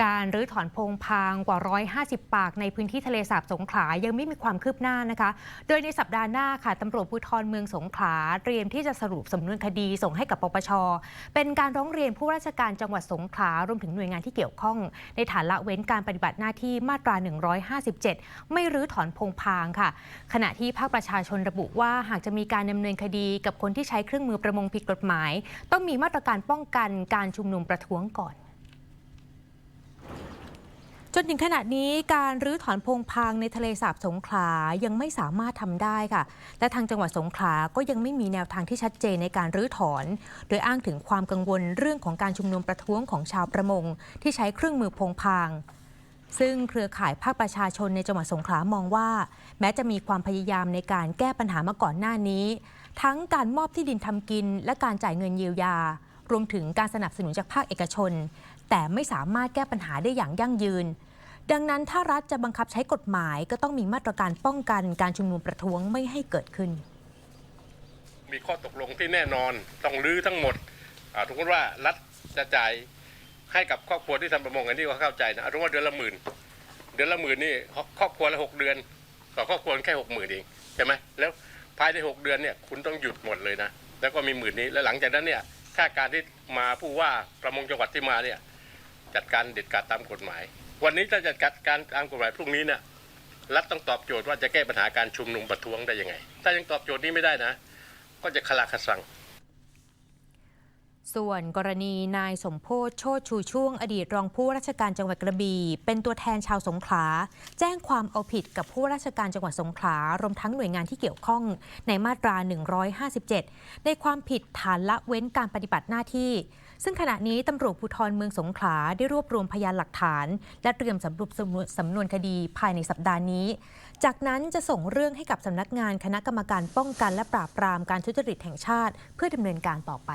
การรื้อถอนพงพางกว่า 150 ปากในพื้นที่ทะเลสาบสงขลายังไม่มีความคืบหน้านะคะ โดยในสัปดาห์หน้าค่ะตำรวจภูธรเมืองสงขลาเตรียมที่จะสรุปสำนวนคดีส่งให้กับปปช เป็นการร้องเรียนผู้ราชการจังหวัดสงขลารวมถึงหน่วยงานที่เกี่ยวข้อง ในฐานละเว้นการปฏิบัติหน้าที่มาตรา 157 ไม่รื้อถอนพงพางค่ะ ขณะที่ภาคประชาชนระบุว่าหากจะมีการดำเนินคดีกับคนที่ใช้เครื่องมือประมงผิดกฎหมาย ต้องมีมาตรการป้องกันการชุมนุมประท้วงก่อน จนถึงขณะนี้การรื้อถอนพงพางในทะเลสาบสงขลายังไม่สามารถทำได้ค่ะ และทางจังหวัดสงขลาก็ยังไม่มีแนวทางที่ชัดเจนในการรื้อถอน โดยอ้างถึงความกังวลเรื่องของการชุมนุมประท้วงของชาวประมง ที่ใช้เครื่องมือพงพางซึ่งเครือข่ายภาคประชาชนในจังหวัดสงขลามองว่า แม้จะมีความพยายามในการแก้ปัญหามาก่อนหน้านี้ ทั้งการมอบที่ดินทำกินและการจ่ายเงินเยียวยา รวมถึงการสนับสนุนจากภาคเอกชน แต่ไม่สามารถแก้ปัญหาได้อย่างยั่งยืน ดังนั้นถ้ารัฐจะบังคับใช้กฎหมายก็ต้องมีมาตรการป้องกันการชุมนุมประท้วงไม่ให้เกิดขึ้น มีข้อตกลงที่แน่นอนต้องรื้อทั้งหมดทุกคนว่ารัฐจะจ่ายให้กับครอบครัวที่ทำประมงอันนี้ก็เข้าใจนะเอาทุกว่าเดือนละหมื่นเดือนละหมื่นนี่ครอบครัวละหกเดือนต่อครอบครัวแค่หกหมื่นเองใช่ไหมแล้วภายในหกเดือนเนี่ยคุณต้องหยุดหมดเลยนะแล้วก็มีหมื่นนี้แล้วหลังจากนั้นเนี่ย ค่าการที่มาผู้ว่าประมงจังหวัดที่มาเนี่ยจัดการเด็ดขาดตามกฎหมาย วันนี้ถ้าจัดการตามกฎหมายพรุ่งนี้เนี่ยรัฐต้องตอบโจทย์ว่าจะแก้ปัญหาการชุมนุมประท้วงได้ยังไง ถ้ายังตอบโจทย์นี้ไม่ได้นะ ก็จะคลาคสัง ส่วนกรณีนายสมโพธโชติชูช่วง อดีตรองผู้ราชการจังหวัดกระบี่เป็นตัวแทนชาวสงขลา แจ้งความเอาผิดกับผู้ราชการจังหวัดสงขลารวมทั้งหน่วยงานที่เกี่ยวข้องในมาตรา 157 ในความผิดฐานละเว้นการปฏิบัติหน้าที่ ซึ่งขณะนี้ตำรวจภูธรเมืองสงขลาได้รวบรวมพยานหลักฐาน และเตรียมสำรุปสำนวนสำนวนคดีภายในสัปดาห์นี้ จากนั้นจะส่งเรื่องให้กับสำนักงานคณะกรรมการป้องกัน และปราบปรามการทุจริตแห่งชาติ เพื่อดำเนินการต่อไป